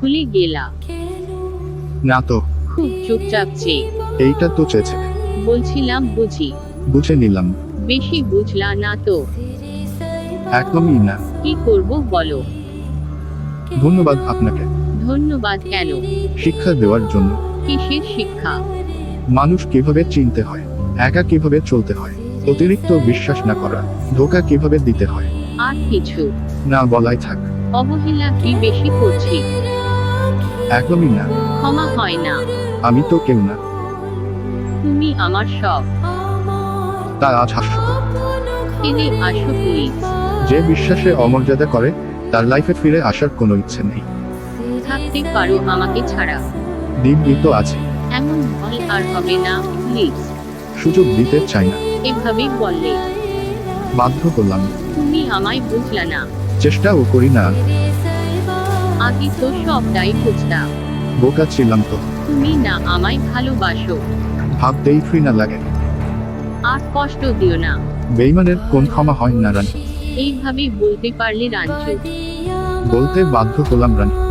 ভুলে গেলা না তো। খুব চুপচাপ যে এইটা তো চেয়েছে। বলছিলাম বুঝি। বুঝে নিলাম। বেশি বুঝলা না তো। একদমই না। কি করব বলো? ধন্যবাদ আপনাকে। ধন্যবাদ কেন? শিক্ষা দেওয়ার জন্য। কিসের শিক্ষা? মানুষ কীভাবে চিনতে হয়? একা কীভাবে চলতে হয়? অতিরিক্ত বিশ্বাস না করা ধোকা কীভাবে দিতে হয়? আর কিছু। না বলাই থাক। অবহেলা কি বেশি করছি? একদমই না। ক্ষমা হয় না। আমি তো কেউ না। তুমি আমার সব। তা আজ হাস্যকর ফিরে আসো প্লিজ। যে বিশ্বাসে অমর্যাদা করে তার লাইফে ফিরে আসার কোনো ইচ্ছে নেই। থাকতে পারো আমাকে ছাড়া। দিব্যি তো আছে। এমন ভয় আর হবে না প্লিজ। সুযোগ দিতে চাই না। এভাবেই বললে। বাধ্য করলাম। তুমি আমায় বুঝলা না। চেষ্টাও করি না। আগে তো সবটাই খুঁজতাম বোকা ছিলাম তো। তুমি না আমায় ভালোবাসো। ভাবতেই ঘৃণা লাগে। আর কষ্ট দিও না। বেইমানের কোন ক্ষমা হয় না রানী। এইভাবে বলতে পারলে রাঞ্চু। বলতে বাধ্য হলাম রানী।